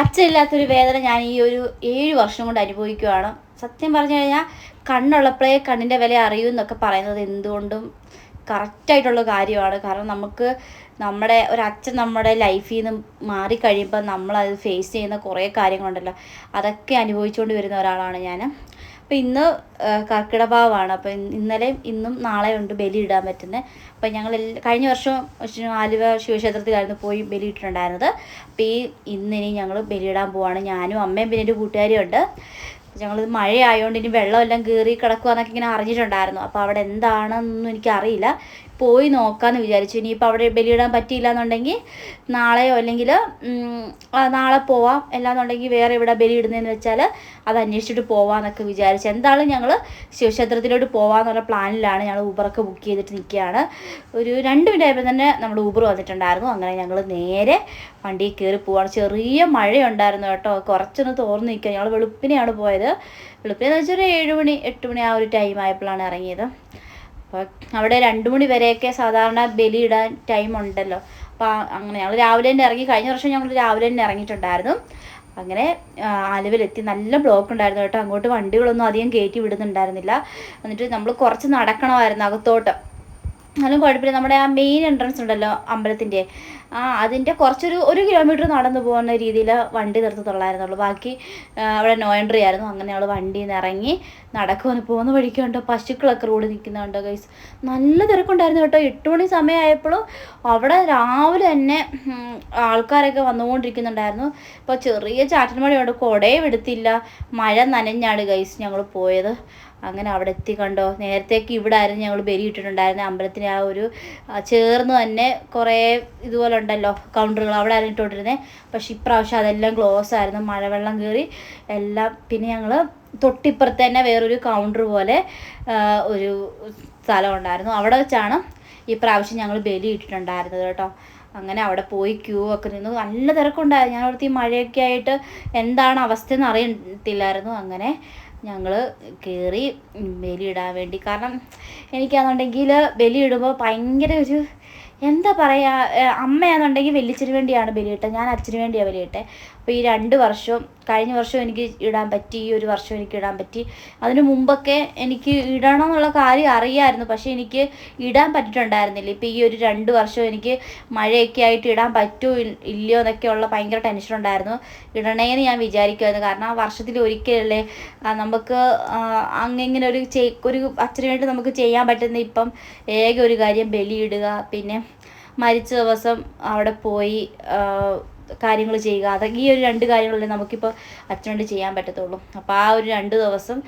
അച്ഛനില്ലാത്തൊരു വേദന ഞാൻ ഈ ഒരു ഏഴ് വർഷം കൊണ്ട് അനുഭവിക്കുകയാണ് സത്യം പറഞ്ഞു കഴിഞ്ഞാൽ കണ്ണുള്ളപ്പോഴേ കണ്ണിന്റെ വില അറിയൂ എന്നൊക്കെ പറയുന്നത് എന്തുകൊണ്ടും കറക്റ്റായിട്ടുള്ള കാര്യമാണ്. കാരണം നമുക്ക് നമ്മുടെ ഒരച്ഛൻ നമ്മുടെ ലൈഫിൽ നിന്ന് മാറിക്കഴിയുമ്പോൾ നമ്മളത് ഫേസ് ചെയ്യുന്ന കുറേ കാര്യങ്ങളുണ്ടല്ലോ. അതൊക്കെ അനുഭവിച്ചുകൊണ്ട് വരുന്ന ഒരാളാണ് ഞാൻ അപ്പോൾ ഇന്ന് കർക്കിടഭാവമാണ് അപ്പം അപ്പോൾ ഇന്നലെയും ഇന്നും നാളെയും ഉണ്ട് ബലി ഇടാൻ പറ്റുന്നത് അപ്പോൾ ഞങ്ങൾ കഴിഞ്ഞ വർഷം ആലുവ ശിവക്ഷേത്രത്തിലായിരുന്നു പോയി ബലി ഇട്ടിട്ടുണ്ടായിരുന്നത്. അപ്പോൾ ഈ ഇന്നിനി ഞങ്ങൾ ബലിയിടാൻ പോവാണ്. ഞാനും അമ്മയും പിന്നെ എന്റെ കൂട്ടുകാരും ഉണ്ട് ഞങ്ങൾ മഴയായതുകൊണ്ട് ഇനി വെള്ളമെല്ലാം കയറി കിടക്കുവാന്നൊക്കെ ഇങ്ങനെ അറിഞ്ഞിട്ടുണ്ടായിരുന്നു. അപ്പോൾ അവിടെ എന്താണെന്നൊന്നും എനിക്കറിയില്ല. പോയി നോക്കാമെന്ന് വിചാരിച്ചു. ഇനിയിപ്പോൾ അവിടെ ബലിയിടാൻ പറ്റിയില്ല എന്നുണ്ടെങ്കിൽ നാളെയോ അല്ലെങ്കിൽ നാളെ പോവാം. അല്ലാന്നുണ്ടെങ്കിൽ വേറെ ഇവിടെ ബലിയിടുന്നതെന്ന് വെച്ചാൽ അത് അന്വേഷിച്ചിട്ട് പോവാമെന്നൊക്കെ വിചാരിച്ചു. എന്തായാലും ഞങ്ങൾ ശിവക്ഷേത്രത്തിലോട്ട് പോവാമെന്നുള്ള പ്ലാനിലാണ് ഞങ്ങൾ ഊബറൊക്കെ ബുക്ക് ചെയ്തിട്ട് നിൽക്കുകയാണ്. ഒരു രണ്ട് മിനിറ്റ് ആയപ്പോൾ തന്നെ നമ്മുടെ ഊബർ വന്നിട്ടുണ്ടായിരുന്നു. അങ്ങനെ ഞങ്ങൾ നേരെ വണ്ടിയിൽ കയറി പോവാണ്. ചെറിയ മഴയുണ്ടായിരുന്നു കേട്ടോ. കുറച്ചൊന്ന് തോർന്ന് നിൽക്കുക. ഞങ്ങൾ വെളുപ്പിനെയാണ് പോയത്. വെളുപ്പിനെന്ന് വെച്ചാൽ ഒരു ഏഴ് മണി എട്ട് മണി ആ ഒരു ടൈം ആയപ്പോഴാണ് ഇറങ്ങിയത്. അപ്പോൾ അവിടെ രണ്ട് മണി വരെയൊക്കെ സാധാരണ ബലി ഇടാൻ ടൈം ഉണ്ടല്ലോ. അപ്പോൾ അങ്ങനെ ഞങ്ങൾ രാവിലെ തന്നെ ഇറങ്ങി കഴിഞ്ഞ വർഷം ഞങ്ങൾ രാവിലെ തന്നെ ഇറങ്ങിയിട്ടുണ്ടായിരുന്നു. അങ്ങനെ ആലുവിലെത്തി നല്ല ബ്ലോക്ക് ഉണ്ടായിരുന്നു കേട്ടോ. അങ്ങോട്ട് വണ്ടികളൊന്നും അധികം കയറ്റി വിടുന്നുണ്ടായിരുന്നില്ല. എന്നിട്ട് നമ്മൾ കുറച്ച് നടക്കണമായിരുന്നു അകത്തോട്ട്. എന്നാലും കുഴപ്പമില്ല. നമ്മുടെ ആ മെയിൻ എൻട്രൻസ് ഉണ്ടല്ലോ അമ്പലത്തിന്റെ. ആ അതിന്റെ കുറച്ചൊരു ഒരു കിലോമീറ്റർ നടന്നു പോകുന്ന രീതിയിൽ വണ്ടി നിർത്തി തൊള്ളായിരുന്നുള്ളൂ ബാക്കി അവിടെ നോ എൻട്രി ആയിരുന്നു. അങ്ങനെ അവൾ വണ്ടിയിൽ നിന്ന് ഇറങ്ങി നടക്കുമെന്ന് പോകുന്ന വഴിക്കുണ്ട് പശുക്കളൊക്കെ റോഡ് നിൽക്കുന്നുണ്ട് ഗൈസ് നല്ല തിരക്കുണ്ടായിരുന്നു കേട്ടോ. എട്ട് മണി സമയമായപ്പോഴും അവിടെ രാവിലെ തന്നെ ആൾക്കാരൊക്കെ വന്നുകൊണ്ടിരിക്കുന്നുണ്ടായിരുന്നു. ഇപ്പോൾ ചെറിയ ചാറ്റൻ മഴയുണ്ട്. കുടയും എടുത്തില്ല. മഴ നനഞ്ഞാണ് ഗൈസ് ഞങ്ങൾ പോയത്. അങ്ങനെ അവിടെ എത്തി കണ്ടോ? നേരത്തേക്ക് ഇവിടെ ആയിരുന്നു ഞങ്ങൾ ബലി ഇട്ടിട്ടുണ്ടായിരുന്നത് അമ്പലത്തിന് ആ ഒരു ചേർന്ന് തന്നെ കുറേ ഇതുപോലെ ഉണ്ടല്ലോ കൗണ്ടറുകൾ അവിടെ ആയിരുന്നു ഇട്ടുകൊണ്ടിരുന്നത് പക്ഷെ ഇപ്രാവശ്യം അതെല്ലാം ക്ലോസ് ആയിരുന്നു. മഴവെള്ളം കയറി എല്ലാം പിന്നെ ഞങ്ങൾ തൊട്ടിപ്പുറത്ത് തന്നെ വേറൊരു കൗണ്ടർ പോലെ ഒരു സ്ഥലം ഉണ്ടായിരുന്നു. അവിടെ വെച്ചാണ് ഈ പ്രാവശ്യം ഞങ്ങൾ ബലി ഇട്ടിട്ടുണ്ടായിരുന്നത് കേട്ടോ. അങ്ങനെ അവിടെ പോയി ക്യൂ ഒക്കെ നിന്നു. നല്ല തിരക്കുണ്ടായിരുന്നു. ഞാൻ അവിടുത്തെ ഈ മഴയൊക്കെ ആയിട്ട് എന്താണ് അവസ്ഥയെന്ന് അറിയത്തില്ലായിരുന്നു. അങ്ങനെ ഞങ്ങൾ കയറി ബലിയിടാൻ വേണ്ടി. കാരണം എനിക്കാണെന്നുണ്ടെങ്കിൽ ബലിയിടുമ്പോൾ ഭയങ്കര ഒരു എന്താ പറയുക അമ്മയാണെന്നുണ്ടെങ്കിൽ വെല്ലിച്ചിന് വേണ്ടിയാണ് ബലിയിട്ടത്. ഞാൻ അച്ഛന് വേണ്ടിയാണ് ബലിയിട്ടത്. അപ്പോൾ ഈ രണ്ട് വർഷവും കഴിഞ്ഞ വർഷം എനിക്ക് ഇടാൻ പറ്റി ഈ ഒരു വർഷം എനിക്ക് ഇടാൻ പറ്റി. അതിന് മുമ്പൊക്കെ എനിക്ക് ഇടണം എന്നുള്ള കാര്യം അറിയായിരുന്നു പക്ഷേ എനിക്ക് ഇടാൻ പറ്റിയിട്ടുണ്ടായിരുന്നില്ല. ഇപ്പോൾ ഈ ഒരു രണ്ട് വർഷം എനിക്ക് മഴയൊക്കെ ആയിട്ട് ഇടാൻ പറ്റുമോ ഇല്ലയോ ഇല്ലയോ എന്നൊക്കെയുള്ള ഭയങ്കര ടെൻഷൻ ഉണ്ടായിരുന്നു. ഇടണേന്ന് ഞാൻ വിചാരിക്കുമായിരുന്നു കാരണം ആ വർഷത്തിൽ ഒരിക്കലല്ലേ നമുക്ക് അങ്ങനെ ഒരു ഒരു അച്ഛന് വേണ്ടി നമുക്ക് ചെയ്യാൻ പറ്റുന്ന ഇപ്പം ഏക ഒരു കാര്യം ബലിയിടുക പിന്നെ മരിച്ച ദിവസം അവിടെ പോയി കാര്യങ്ങൾ ചെയ്യുക. അത് ഈ ഒരു രണ്ട് കാര്യങ്ങളല്ലേ നമുക്കിപ്പോൾ അച്ഛനോട് ചെയ്യാൻ പറ്റത്തുള്ളൂ. അപ്പോൾ ആ ഒരു രണ്ട് ദിവസം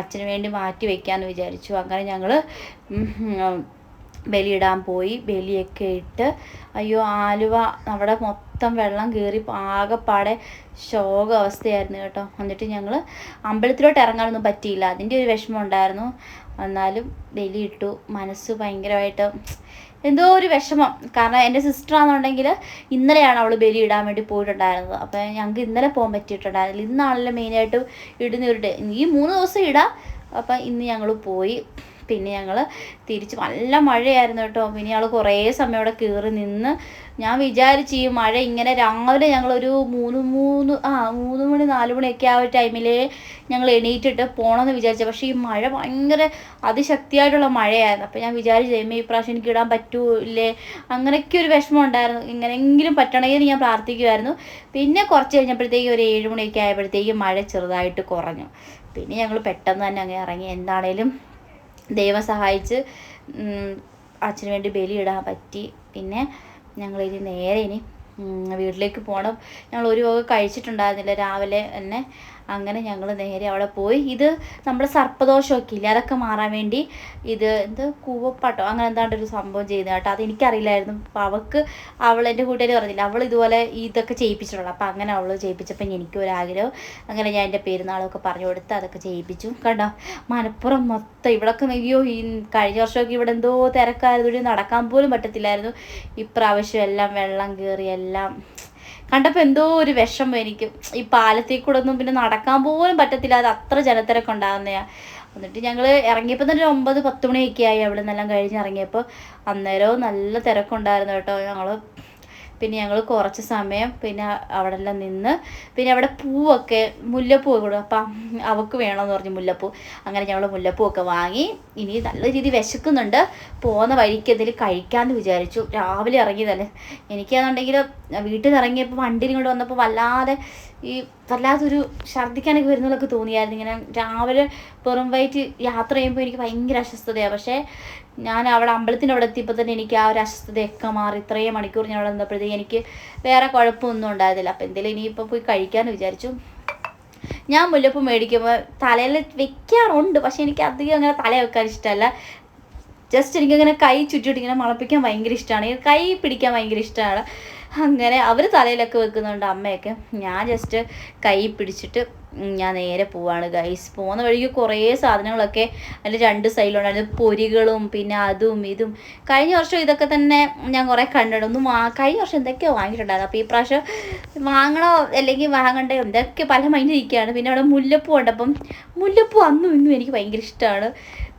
അച്ഛന് വേണ്ടി മാറ്റി വയ്ക്കാമെന്ന് വിചാരിച്ചു. അങ്ങനെ ഞങ്ങൾ ബലിയിടാൻ പോയി. ബലിയൊക്കെ ഇട്ട് അയ്യോ ആലുവ അവിടെ മൊത്തം വെള്ളം കയറി ആകെപ്പാടെ ശോക അവസ്ഥയായിരുന്നു കേട്ടോ. എന്നിട്ട് ഞങ്ങൾ അമ്പലത്തിലോട്ട് ഇറങ്ങാനൊന്നും പറ്റിയില്ല. അതിന്റെ ഒരു വിഷമം ഉണ്ടായിരുന്നു. എന്നാലും ബലിയിട്ടു. മനസ്സ് ഭയങ്കരമായിട്ട് എന്തോ ഒരു വിഷമം. കാരണം എന്റെ സിസ്റ്റർ ആണെന്നുണ്ടെങ്കിൽ ഇന്നലെയാണ് അവൾ ബലി ഇടാൻ വേണ്ടി പോയിട്ടുണ്ടായിരുന്നത്. അപ്പോൾ ഞങ്ങൾക്ക് ഇന്നലെ പോകാൻ പറ്റിയിട്ടുണ്ടായിരുന്നില്ല. ഇന്നാണല്ലോ മെയിനായിട്ട് ഇടുന്ന ഒരു ഡേ ഈ മൂന്ന് ദിവസം ഇടാം. അപ്പം ഇന്ന് ഞങ്ങൾ പോയി. പിന്നെ ഞങ്ങൾ തിരിച്ച് നല്ല മഴയായിരുന്നു കേട്ടോ. പിന്നെ ഞങ്ങൾ കുറേ സമയം അവിടെ കയറി നിന്ന് ഞാൻ വിചാരിച്ചു ഈ മഴ ഇങ്ങനെ രാവിലെ ഞങ്ങളൊരു മൂന്ന് മൂന്ന് ആ മൂന്ന് മണി നാല് മണിയൊക്കെ ആ ഒരു ടൈമിൽ ഞങ്ങൾ എണീറ്റിട്ട് പോകണമെന്ന് വിചാരിച്ചു. പക്ഷേ ഈ മഴ ഭയങ്കര അതിശക്തിയായിട്ടുള്ള മഴയായിരുന്നു. അപ്പോൾ ഞാൻ വിചാരിച്ചു ദൈവമേ ഈ പ്രാവശ്യം എനിക്ക് ഇടാൻ പറ്റൂലേ അങ്ങനെയൊക്കെ ഒരു വിഷമം ഉണ്ടായിരുന്നു. ഇങ്ങനെങ്കിലും പറ്റണമെന്ന് ഞാൻ പ്രാർത്ഥിക്കുമായിരുന്നു പിന്നെ കുറച്ച് കഴിഞ്ഞപ്പോഴത്തേക്കും ഒരു ഏഴ് മണിയൊക്കെ ആയപ്പോഴത്തേക്കും മഴ ചെറുതായിട്ട് കുറഞ്ഞു. പിന്നെ ഞങ്ങൾ പെട്ടെന്ന് തന്നെ അങ്ങ് ഇറങ്ങി. എന്താണേലും ദൈവം സഹായിച്ച് അച്ഛന് വേണ്ടി ബലിയിടാൻ പറ്റി. പിന്നെ ഞങ്ങൾ ഇനി നേരെ ഇനി വീട്ടിലേക്ക് പോകണം ഞങ്ങൾ ഒരു വക കഴിച്ചിട്ടുണ്ടായിരുന്നില്ല. രാവിലെ തന്നെ അങ്ങനെ ഞങ്ങൾ നേരെ അവിടെ പോയി. ഇത് നമ്മുടെ സർപ്പദോഷമൊക്കെ ഇല്ലേ അതൊക്കെ മാറാൻ വേണ്ടി ഇത് എന്ത് കൂവപ്പാട്ടോ? അങ്ങനെ എന്താണ്ട് ഒരു സംഭവം ചെയ്ത കേട്ടോ. അത് എനിക്കറിയില്ലായിരുന്നു. അപ്പോൾ അവൾക്ക് അവൾ എന്റെ കൂട്ടുകാർ പറഞ്ഞില്ല അവൾ ഇതുപോലെ ഇതൊക്കെ ചെയ്യിപ്പിച്ചിട്ടുള്ളൂ. അപ്പോൾ അങ്ങനെ അവൾ ചെയ്യിപ്പിച്ചപ്പോൾ എനിക്കും ഒരാഗ്രഹം അങ്ങനെ ഞാൻ എന്റെ പെരുന്നാളൊക്കെ പറഞ്ഞു കൊടുത്ത് അതൊക്കെ ചെയ്യിപ്പിച്ചു. കണ്ടോ? മലപ്പുറം മൊത്തം ഇവിടൊക്കെ അയ്യോ ഈ കഴിഞ്ഞ വർഷമൊക്കെ ഇവിടെ എന്തോ തിരക്കായിരുന്നു നടക്കാൻ പോലും പറ്റത്തില്ലായിരുന്നു. ഇപ്രാവശ്യം എല്ലാം വെള്ളം കയറി എല്ലാം കണ്ടപ്പോൾ എന്തോ ഒരു വിഷമം എനിക്ക്. ഈ പാലത്തിൽ കൂടെ ഒന്നും പിന്നെ നടക്കാൻ പോലും പറ്റത്തില്ല. അത് അത്ര ജനത്തിരക്കുണ്ടാകുന്നതാ എന്നിട്ട് ഞങ്ങൾ ഇറങ്ങിയപ്പോൾ തന്നെ ഒരു ഒമ്പത് പത്ത് മണിയൊക്കെ ആയി അവിടെ നിന്നെല്ലാം കഴിഞ്ഞ് ഇറങ്ങിയപ്പോൾ അന്നേരവും നല്ല തിരക്കുണ്ടായിരുന്നു കേട്ടോ. ഞങ്ങൾ പിന്നെ ഞങ്ങൾ കുറച്ച് സമയം പിന്നെ അവിടെ എല്ലാം നിന്ന് പിന്നെ അവിടെ പൂവൊക്കെ മുല്ലപ്പൂ കൂടും അപ്പം അവൾക്ക് വേണമെന്ന് പറഞ്ഞു മുല്ലപ്പൂ. അങ്ങനെ ഞങ്ങൾ മുല്ലപ്പൂ ഒക്കെ വാങ്ങി. ഇനി നല്ല രീതിയിൽ വിശക്കുന്നുണ്ട്. പോകുന്ന വഴിക്ക് എന്തെങ്കിലും കഴിക്കാമെന്ന് വിചാരിച്ചു. രാവിലെ ഇറങ്ങിയതല്ലേ. എനിക്കാണെന്നുണ്ടെങ്കിൽ വീട്ടിൽ നിന്ന് ഇറങ്ങിയപ്പോൾ വണ്ടിയിൽ കൊണ്ട് വന്നപ്പോൾ വല്ലാതെ ഈ വല്ലാത്തൊരു ഛർദ്ദിക്കാനൊക്കെ വരുന്നതൊക്കെ തോന്നിയായിരുന്നു. ഇങ്ങനെ രാവിലെ വെറും വൈറ്റ് യാത്ര ചെയ്യുമ്പോൾ എനിക്ക് ഭയങ്കര അസ്വസ്ഥതയാണ് പക്ഷേ ഞാൻ അവിടെ അമ്പലത്തിന്റെ അവിടെ എത്തിയപ്പോൾ തന്നെ എനിക്ക് ആ ഒരു അസ്വസ്ഥതയൊക്കെ മാറി. ഇത്രയും മണിക്കൂർ ഞാൻ അവിടെ നിന്നപ്പോഴത്തേക്ക് എനിക്ക് വേറെ കുഴപ്പമൊന്നും ഉണ്ടായിരുന്നില്ല. അപ്പോൾ എന്തെങ്കിലും ഇനിയിപ്പോൾ പോയി കഴിക്കാമെന്ന് വിചാരിച്ചു. ഞാൻ മുല്ലപ്പൂ മേടിക്കുമ്പോൾ തലയിൽ വെക്കാറുണ്ട്. പക്ഷെ എനിക്ക് അധികം അങ്ങനെ തല വെക്കാൻ ഇഷ്ടമല്ല. ജസ്റ്റ് എനിക്കങ്ങനെ കൈ ചുറ്റിട്ട് ഇങ്ങനെ മണപ്പിക്കാൻ ഭയങ്കര ഇഷ്ടമാണ് കൈ പിടിക്കാൻ ഭയങ്കര ഇഷ്ടമാണ് അങ്ങനെ അവർ തലയിലൊക്കെ വെക്കുന്നുണ്ട് അമ്മയൊക്കെ. ഞാൻ ജസ്റ്റ് കൈ പിടിച്ചിട്ട് ഞാൻ നേരെ പോവാണ് ഗൈസ് പോകുന്ന വഴിക്ക് കുറേ സാധനങ്ങളൊക്കെ അതിന്റെ രണ്ട് സൈഡിലുണ്ടായിരുന്നു. പൊരികളും പിന്നെ അതും ഇതും. കഴിഞ്ഞ വർഷം ഇതൊക്കെ തന്നെ ഞാൻ കുറേ കണ്ടിട്ടുണ്ട്. ഒന്നും വാ കഴിഞ്ഞ വർഷം എന്തൊക്കെയോ വാങ്ങിയിട്ടുണ്ടായിരുന്നു. അപ്പോൾ ഈ പ്രാവശ്യം വാങ്ങണോ അല്ലെങ്കിൽ വാങ്ങണ്ടേ എന്തൊക്കെ പല മൈൻഡിരിക്കുകയാണ് പിന്നെ അവിടെ മുല്ലപ്പൂ ഉണ്ട് അപ്പം മുല്ലപ്പൂ അന്നും ഇന്നും എനിക്ക് ഭയങ്കര ഇഷ്ടമാണ്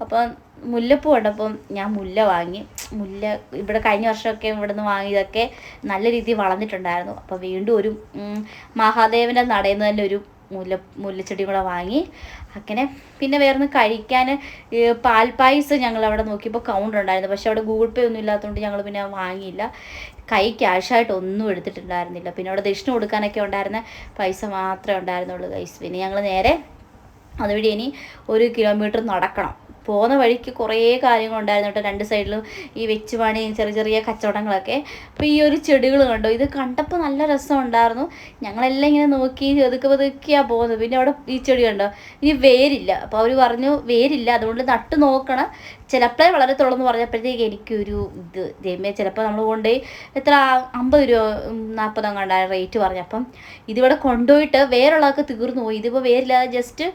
അപ്പം മുല്ലപ്പൂ കണ്ടപ്പം ഞാൻ മുല്ല വാങ്ങി. മുല്ല ഇവിടെ കഴിഞ്ഞ വർഷമൊക്കെ ഇവിടെ നിന്ന് വാങ്ങിയതൊക്കെ നല്ല രീതിയിൽ വളർന്നിട്ടുണ്ടായിരുന്നു. അപ്പോൾ വീണ്ടും ഒരു മഹാദേവന്റെ നടയിൽ നിന്ന് തന്നെ ഒരു മുല്ല മുല്ലച്ചെടി കൂടെ വാങ്ങി. അങ്ങനെ പിന്നെ വേറൊന്ന് കഴിക്കാൻ പാൽപ്പായസം ഞങ്ങൾ അവിടെ നോക്കിയപ്പോൾ കൗണ്ടർ ഉണ്ടായിരുന്നു. പക്ഷെ അവിടെ ഗൂഗിൾ പേ ഒന്നും ഇല്ലാത്തതുകൊണ്ട് ഞങ്ങൾ പിന്നെ വാങ്ങിയില്ല. കൈ ക്യാഷായിട്ട് ഒന്നും എടുത്തിട്ടുണ്ടായിരുന്നില്ല. പിന്നെ അവിടെ ദക്ഷിണ കൊടുക്കാനൊക്കെ ഉണ്ടായിരുന്ന പൈസ മാത്രമേ ഉണ്ടായിരുന്നുള്ളൂ കൈസ് പിന്നെ ഞങ്ങൾ നേരെ അതുവഴി ഇനി ഒരു കിലോമീറ്റർ നടക്കണം. പോകുന്ന വഴിക്ക് കുറേ കാര്യങ്ങളുണ്ടായിരുന്നു കേട്ടോ. രണ്ട് സൈഡിലും ഈ വെച്ചുപണിയും ചെറിയ ചെറിയ കച്ചവടങ്ങളൊക്കെ. അപ്പോൾ ഈ ഒരു ചെടികൾ കണ്ടോ? ഇത് കണ്ടപ്പോൾ നല്ല രസം ഉണ്ടായിരുന്നു ഞങ്ങളെല്ലാം ഇങ്ങനെ നോക്കി ഒതുക്കെ ഒതുക്കിയാണ് പോകുന്നത്. പിന്നെ അവിടെ ഈ ചെടി കണ്ടോ? ഇനി വേരില്ല. അപ്പോൾ അവർ പറഞ്ഞു വേരില്ല. അതുകൊണ്ട് നട്ട് നോക്കണം. ചിലപ്പോഴേ വളരത്തുള്ളൂ എന്ന് പറഞ്ഞപ്പോഴത്തേക്ക് എനിക്കൊരു ഇത് ദൈവമേ ചിലപ്പോൾ നമ്മൾ കൊണ്ടുപോയി എത്ര അമ്പത് രൂപ നാൽപ്പത് അങ്ങാണ്ടായ റേറ്റ് പറഞ്ഞപ്പം ഇതിവിടെ കൊണ്ടുപോയിട്ട് വേറുള്ളതൊക്കെ തീർന്നു പോയി. ഇതിപ്പോൾ വേരില്ലാതെ ജസ്റ്റ്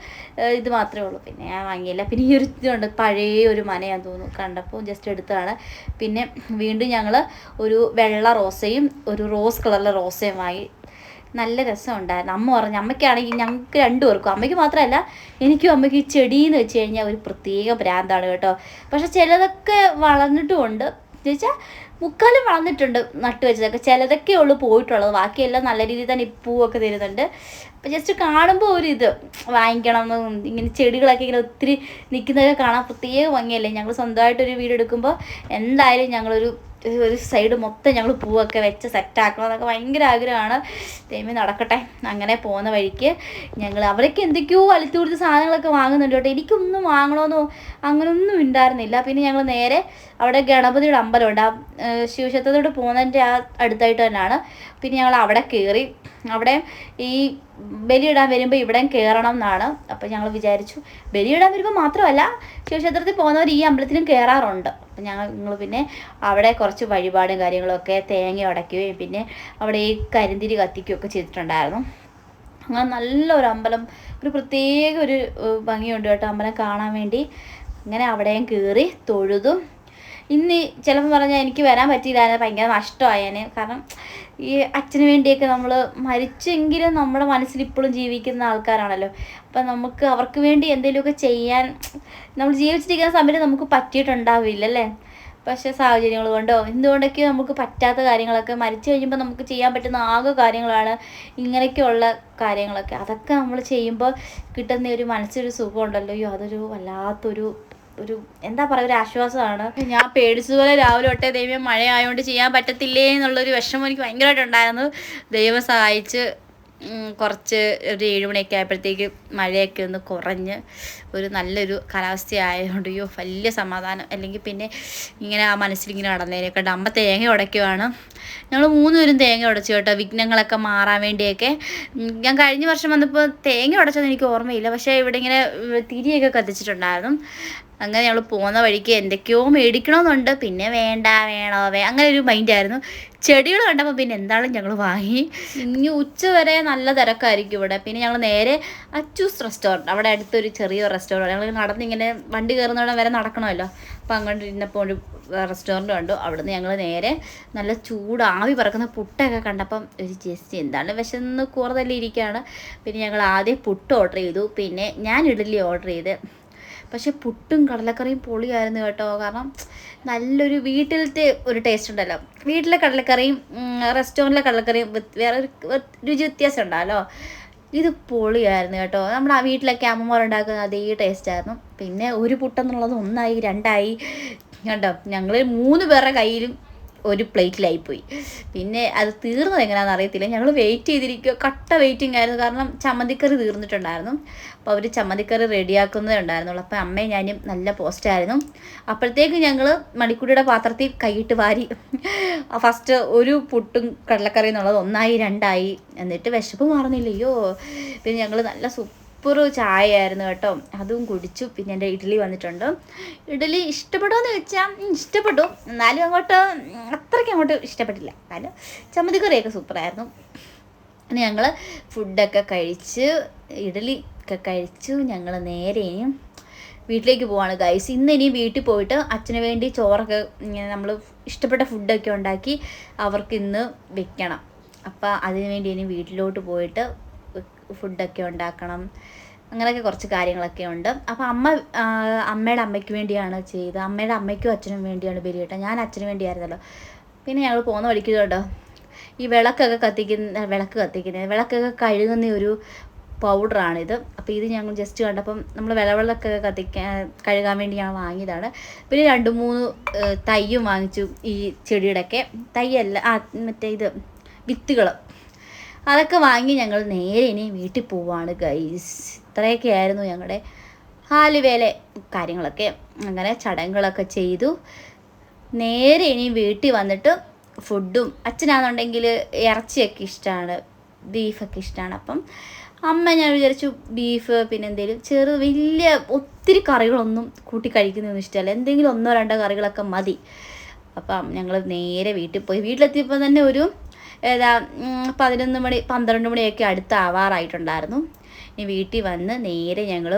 ഇത് മാത്രമേ ഉള്ളൂ. പിന്നെ ഞാൻ വാങ്ങിയില്ല. പിന്നെ ഈ ഒരു ഇതുണ്ട് പഴയ ഒരു മനയാന്ന് തോന്നുന്നു. കണ്ടപ്പോൾ ജസ്റ്റ് എടുത്തതാണ്. പിന്നെ വീണ്ടും ഞങ്ങൾ ഒരു വെള്ള റോസയും ഒരു റോസ് കളറിലെ റോസയും വാങ്ങി. നല്ല രസമുണ്ടായിരുന്നു അമ്മ പറഞ്ഞു അമ്മയ്ക്കാണെങ്കിൽ ഞങ്ങൾക്ക് രണ്ടുപേർക്കും അമ്മയ്ക്ക് മാത്രമല്ല എനിക്കും അമ്മയ്ക്ക് ഈ ചെടി എന്ന് വെച്ച് കഴിഞ്ഞാൽ ഒരു പ്രത്യേക ഭ്രാന്താണ് കേട്ടോ. പക്ഷെ ചിലതൊക്കെ വളർന്നിട്ടുമുണ്ട്. ചോദിച്ചാൽ മുക്കാലും വളർന്നിട്ടുണ്ട് നട്ടു വെച്ചതൊക്കെ ചിലതൊക്കെ ഉള്ളൂ പോയിട്ടുള്ളത്. ബാക്കിയെല്ലാം നല്ല രീതിയിൽ തന്നെ പൂവൊക്കെ തരുന്നുണ്ട്. അപ്പം ജസ്റ്റ് കാണുമ്പോൾ ഒരു ഇത് വാങ്ങിക്കണം ഇങ്ങനെ ചെടികളൊക്കെ ഇങ്ങനെ ഒത്തിരി നിൽക്കുന്നതൊക്കെ കാണാൻ പ്രത്യേക ഭംഗിയല്ലേ? ഞങ്ങൾ സ്വന്തമായിട്ടൊരു വീട് എടുക്കുമ്പോൾ എന്തായാലും ഞങ്ങളൊരു ഒരു- സൈഡ് മൊത്തം ഞങ്ങൾ പൂവൊക്കെ വെച്ച് സെറ്റാക്കണം എന്നൊക്കെ ഭയങ്കര ആഗ്രഹമാണ്. തേമി നടക്കട്ടെ. അങ്ങനെ പോകുന്ന വഴിക്ക് ഞങ്ങൾ അവരൊക്കെ എന്തൊക്കെയോ അലുത്തു കൊടുത്ത സാധനങ്ങളൊക്കെ വാങ്ങുന്നുണ്ട് കേട്ടോ. എനിക്കൊന്നും വാങ്ങണമെന്നോ അങ്ങനൊന്നും ഉണ്ടായിരുന്നില്ല പിന്നെ ഞങ്ങൾ നേരെ അവിടെ ഗണപതിയുടെ അമ്പലമുണ്ട്. ആ ശിവക്ഷേത്രത്തോട്ട് ശിവക്ഷേത്രത്തോട് പോകുന്നതിന്റെ ആ അടുത്തായിട്ട് തന്നെയാണ്. പിന്നെ ഞങ്ങൾ അവിടെ കയറി അവിടെ ഈ ബലിയിടാൻ വരുമ്പോൾ ഇവിടെയും കയറണം എന്നാണ്. അപ്പോൾ ഞങ്ങൾ വിചാരിച്ചു ബലിയിടാൻ വരുമ്പോൾ മാത്രമല്ല ശിവക്ഷേത്രത്തിൽ പോകുന്നവർ ഈ അമ്പലത്തിലും കയറാറുണ്ട് അപ്പം ഞങ്ങൾ പിന്നെ അവിടെ കുറച്ച് വഴിപാടും കാര്യങ്ങളൊക്കെ തേങ്ങ ഉടയ്ക്കുകയും പിന്നെ അവിടെ ഈ കരിന്തിരി കത്തിക്കുകയൊക്കെ ചെയ്തിട്ടുണ്ടായിരുന്നു. അങ്ങനെ നല്ലൊരു അമ്പലം ഒരു പ്രത്യേക ഒരു ഭംഗിയുണ്ട് കേട്ടോ അമ്പലം കാണാൻ വേണ്ടി. അങ്ങനെ അവിടെയും കയറി തൊഴുതും ഇന്ന് ചിലപ്പോൾ പറഞ്ഞാൽ എനിക്ക് വരാൻ പറ്റിയില്ലായിരുന്നു ഭയങ്കര നഷ്ടമായേനെ. കാരണം ഈ അച്ഛന് വേണ്ടിയൊക്കെ നമ്മൾ മരിച്ചെങ്കിലും നമ്മുടെ മനസ്സിൽ ഇപ്പോഴും ജീവിക്കുന്ന ആൾക്കാരാണല്ലോ. അപ്പം നമുക്ക് അവർക്ക് വേണ്ടി എന്തെങ്കിലുമൊക്കെ ചെയ്യാൻ നമ്മൾ ജീവിച്ചിരിക്കുന്ന സമയത്ത് നമുക്ക് പറ്റിയിട്ടുണ്ടാവില്ല അല്ലേ പക്ഷേ സാഹചര്യങ്ങൾ കൊണ്ടോ എന്തുകൊണ്ടൊക്കെയോ നമുക്ക് പറ്റാത്ത കാര്യങ്ങളൊക്കെ മരിച്ചു കഴിയുമ്പോൾ നമുക്ക് ചെയ്യാൻ പറ്റുന്ന ആകെ കാര്യങ്ങളാണ് ഇങ്ങനെയൊക്കെയുള്ള കാര്യങ്ങളൊക്കെ. അതൊക്കെ നമ്മൾ ചെയ്യുമ്പോൾ കിട്ടുന്ന ഒരു മനസ്സൊരു സുഖമുണ്ടല്ലോ. അയ്യോ അതൊരു വല്ലാത്തൊരു ഒരു എന്താ പറയുക ഒരു ആശ്വാസമാണ്. ഞാൻ പേടിച്ചതുപോലെ രാവിലെ തൊട്ടേ ദൈവം മഴ ആയതുകൊണ്ട് ചെയ്യാൻ പറ്റത്തില്ലേ എന്നുള്ളൊരു വിഷമം എനിക്ക് ഭയങ്കരമായിട്ടുണ്ടായിരുന്നു ദൈവം സഹായിച്ച് കുറച്ച് ഒരു ഏഴുമണിയൊക്കെ ആയപ്പോഴത്തേക്ക് മഴയൊക്കെ ഒന്ന് കുറഞ്ഞ് ഒരു നല്ലൊരു കാലാവസ്ഥ ആയതുകൊണ്ട് അയ്യോ വലിയ സമാധാനം. അല്ലെങ്കിൽ പിന്നെ ഇങ്ങനെ ആ മനസ്സിലിങ്ങനെ നടന്നതിനൊക്കെ അമ്മ തേങ്ങ ഉടയ്ക്കുവാണ്. ഞങ്ങൾ മൂന്നുപേരും തേങ്ങ ഉടച്ചു കേട്ടോ. വിഘ്നങ്ങളൊക്കെ മാറാൻ വേണ്ടിയൊക്കെ. ഞാൻ കഴിഞ്ഞ വർഷം വന്നപ്പോൾ തേങ്ങ ഉടച്ചത് എനിക്ക് ഓർമ്മയില്ല. പക്ഷേ ഇവിടെ ഇങ്ങനെ തിരിയൊക്കെ കത്തിച്ചിട്ടുണ്ടായിരുന്നു. അങ്ങനെ ഞങ്ങൾ പോകുന്ന വഴിക്ക് എന്തൊക്കെയോ മേടിക്കണമെന്നുണ്ട് പിന്നെ വേണ്ട വേണോ വേ അങ്ങനെ ഒരു മൈൻഡായിരുന്നു ചെടികൾ കണ്ടപ്പോൾ പിന്നെ എന്താണെങ്കിലും ഞങ്ങൾ വാങ്ങി. ഇനി ഉച്ച വരെ നല്ല തിരക്കായിരിക്കും ഇവിടെ. പിന്നെ ഞങ്ങൾ നേരെ അച്ചൂസ് റെസ്റ്റോറന്റ് അവിടെ അടുത്തൊരു ചെറിയ റെസ്റ്റോറന്റ് ഞങ്ങൾ നടന്നിങ്ങനെ വണ്ടി കയറുന്നവിടെ വരെ നടക്കണമല്ലോ. അപ്പം അങ്ങോട്ട് ഇരുന്നപ്പോൾ ഒരു റെസ്റ്റോറന്റ് കണ്ടു. അവിടുന്ന് ഞങ്ങൾ നേരെ നല്ല ചൂട് ആവി പറക്കുന്ന പുട്ടൊക്കെ കണ്ടപ്പം ഒരു ജസ്റ്റ് എന്താണ് വിശന്ന് കൂറതല്ലേ ഇരിക്കുകയാണ് പിന്നെ ഞങ്ങൾ ആദ്യം പുട്ട് ഓർഡർ ചെയ്തു. പിന്നെ ഞാൻ ഇഡ്ഡലി ഓർഡർ ചെയ്ത്. പക്ഷെ പുട്ടും കടലക്കറിയും പൊളിയായിരുന്നു കേട്ടോ. കാരണം നല്ലൊരു വീട്ടിലത്തെ ഒരു ടേസ്റ്റ് ഉണ്ടല്ലോ. വീട്ടിലെ കടലക്കറിയും റെസ്റ്റോറന്റിലെ കടലക്കറിയും വേറെ ഒരു രുചി വ്യത്യാസം ഉണ്ടല്ലോ ഇത് പൊളിയായിരുന്നു കേട്ടോ. നമ്മുടെ ആ വീട്ടിലൊക്കെ അമ്മമാർ ഉണ്ടാക്കുന്ന അതേ ടേസ്റ്റ് ആയിരുന്നു. പിന്നെ ഒരു പുട്ടെന്നുള്ളത് ഒന്നായി രണ്ടായി. കേട്ടോ ഞങ്ങൾ മൂന്ന് പേരുടെ കയ്യിലും ഒരു പ്ലേറ്റിലായി പോയി പിന്നെ അത് തീർന്നത് എങ്ങനെയാണെന്ന് അറിയത്തില്ല. ഞങ്ങൾ വെയിറ്റ് ചെയ്തിരിക്കുക കട്ട വെയിറ്റിംഗ് ആയിരുന്നു. കാരണം ചമ്മന്തിക്കറി തീർന്നിട്ടുണ്ടായിരുന്നു. അപ്പോൾ അവർ ചമ്മന്തിക്കറി റെഡിയാക്കുന്നതേ ഉണ്ടായിരുന്നുള്ളൂ. അപ്പോൾ അമ്മയും ഞാനും നല്ല പോസ്റ്റായിരുന്നു അപ്പോഴത്തേക്ക് ഞങ്ങൾ മണിക്കുടിയുടെ പാത്രത്തിൽ കൈയിട്ട് വാരി. ഫസ്റ്റ് ഒരു പുട്ടും കടലക്കറി എന്നുള്ളത് ഒന്നായി രണ്ടായി. എന്നിട്ട് വിശപ്പ് അയ്യോ പിന്നെ ഞങ്ങൾ നല്ല സൂപ്പർ ചായ ആയിരുന്നു കേട്ടോ. അതും കുടിച്ചു. പിന്നെ എന്റെ ഇഡ്ഡലി വന്നിട്ടുണ്ട്. ഇഡ്ഡലി ഇഷ്ടപ്പെടുമെന്ന് ചോദിച്ചാൽ ഇഷ്ടപ്പെട്ടു. എന്നാലും അങ്ങോട്ട് അത്രയ്ക്ക് അങ്ങോട്ട് ഇഷ്ടപ്പെട്ടില്ല. കാരണം ചമ്മന്തിക്കറിയൊക്കെ സൂപ്പറായിരുന്നു. പിന്നെ ഞങ്ങൾ ഫുഡൊക്കെ കഴിച്ച് ഇഡ്ഡലി ഒക്കെ കഴിച്ചു. ഞങ്ങൾ നേരെ ഇനിയും വീട്ടിലേക്ക് പോവാണ് ഗൈസ് ഇന്ന് ഇനി വീട്ടിൽ പോയിട്ട് അച്ഛന് വേണ്ടി ചോറൊക്കെ ഇങ്ങനെ നമ്മൾ ഇഷ്ടപ്പെട്ട ഫുഡൊക്കെ ഉണ്ടാക്കി അവർക്ക് ഇന്ന് വെക്കണം. അപ്പോൾ അതിന് വേണ്ടി ഇനി വീട്ടിലോട്ട് പോയിട്ട് ഫുഡൊക്കെ ഉണ്ടാക്കണം. അങ്ങനെയൊക്കെ കുറച്ച് കാര്യങ്ങളൊക്കെ ഉണ്ട്. അപ്പോൾ അമ്മ അമ്മയുടെ അമ്മയ്ക്ക് വേണ്ടിയാണ് ചെയ്തത്. അമ്മയുടെ അമ്മയ്ക്കും അച്ഛനും വേണ്ടിയാണ് ബലി കേട്ടോ ഞാൻ അച്ഛന് വേണ്ടിയായിരുന്നല്ലോ. പിന്നെ ഞങ്ങൾ പോകുന്ന വഴിക്ക് കേട്ടോ ഈ വിളക്കൊക്കെ കത്തിക്കുന്ന വിളക്ക് കത്തിക്കുന്നത് വിളക്കൊക്കെ കഴുകുന്ന ഒരു പൗഡറാണിത്. അപ്പോൾ ഇത് ഞങ്ങൾ ജസ്റ്റ് കണ്ടപ്പം നമ്മൾ വിളവിളക്കൊക്കെ കത്തിക്കാൻ കഴുകാൻ വേണ്ടി ഞാൻ വാങ്ങിയതാണ്. പിന്നെ രണ്ട് മൂന്ന് തൈയും വാങ്ങിച്ചു ഈ ചെടിയുടെയൊക്കെ. തയ്യല്ല ആ മറ്റേ ഇത് വിത്തുകൾ അതൊക്കെ വാങ്ങി ഞങ്ങൾ നേരെ ഇനി വീട്ടിൽ പോവാണ് ഗൈസ് ഇത്രയൊക്കെ ആയിരുന്നു ഞങ്ങളുടെ ഹാലുവേല കാര്യങ്ങളൊക്കെ. അങ്ങനെ ചടങ്ങുകളൊക്കെ ചെയ്തു. നേരെ ഇനി വീട്ടിൽ വന്നിട്ട് ഫുഡും അച്ഛനാണെന്നുണ്ടെങ്കിൽ ഇറച്ചിയൊക്കെ ഇഷ്ടമാണ് ബീഫൊക്കെ ഇഷ്ടമാണ്. അപ്പം അമ്മ ഞാൻ വിചാരിച്ചു ബീഫ് പിന്നെ എന്തെങ്കിലും ചെറു വലിയ ഒത്തിരി കറികളൊന്നും കൂട്ടി കഴിക്കുന്നതൊന്നും ഇഷ്ടമല്ല. എന്തെങ്കിലും ഒന്നോ രണ്ടോ കറികളൊക്കെ മതി. അപ്പം ഞങ്ങൾ നേരെ വീട്ടിൽ പോയി. വീട്ടിലെത്തിയപ്പോൾ തന്നെ ഒരു ഏതാ പതിനൊന്ന് മണി പന്ത്രണ്ട് മണിയൊക്കെ അടുത്ത് ആവാറായിട്ടുണ്ടായിരുന്നു. ഇനി വീട്ടിൽ വന്ന് നേരെ ഞങ്ങൾ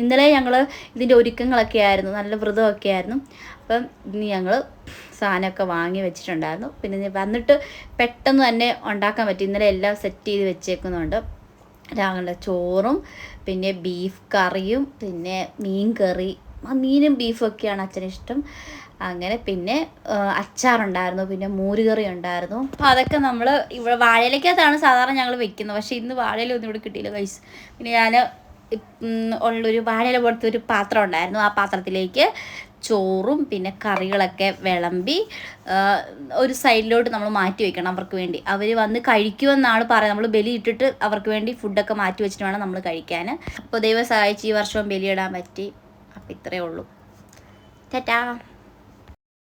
ഇന്നലെ ഞങ്ങൾ ഇതിന്റെ ഒരുക്കങ്ങളൊക്കെ ആയിരുന്നു നല്ല വ്രതമൊക്കെ ആയിരുന്നു. അപ്പം ഇനി ഞങ്ങൾ സാധനമൊക്കെ വാങ്ങി വെച്ചിട്ടുണ്ടായിരുന്നു. പിന്നെ വന്നിട്ട് പെട്ടെന്ന് തന്നെ ഉണ്ടാക്കാൻ പറ്റും. ഇന്നലെ എല്ലാം സെറ്റ് ചെയ്ത് വെച്ചേക്കുന്നുണ്ട്. രാവിലെ ചോറും പിന്നെ ബീഫ് കറിയും പിന്നെ മീൻ കറി. ആ മീനും ബീഫും ഒക്കെയാണ് അച്ഛന് ഇഷ്ടം. അങ്ങനെ പിന്നെ അച്ചാറുണ്ടായിരുന്നു പിന്നെ മോരുകറി ഉണ്ടായിരുന്നു അപ്പോൾ അതൊക്കെ നമ്മൾ ഇവിടെ വാഴയിലേക്കകത്താണ് സാധാരണ ഞങ്ങൾ വെക്കുന്നത്. പക്ഷേ ഇന്ന് വാഴയിലൊന്നും ഇവിടെ കിട്ടിയില്ല കൈസ് പിന്നെ ഞാൻ ഉള്ളൊരു വാഴയില പോലത്തെ ഒരു പാത്രം ഉണ്ടായിരുന്നു. ആ പാത്രത്തിലേക്ക് ചോറും പിന്നെ കറികളൊക്കെ വിളമ്പി ഒരു സൈഡിലോട്ട് നമ്മൾ മാറ്റി വെക്കണം അവർക്ക് വേണ്ടി. അവർ വന്ന് കഴിക്കുമെന്നാണ് പറയുന്നത്. നമ്മൾ ബലി ഇട്ടിട്ട് അവർക്ക് വേണ്ടി ഫുഡൊക്കെ മാറ്റി വെച്ചിട്ട് വേണം നമ്മൾ കഴിക്കാൻ. അപ്പോൾ ദൈവം സഹായിച്ച് ഈ വർഷവും ബലിയിടാൻ പറ്റി. അപ്പം ഇത്രയേ ഉള്ളൂ. ടാറ്റാ.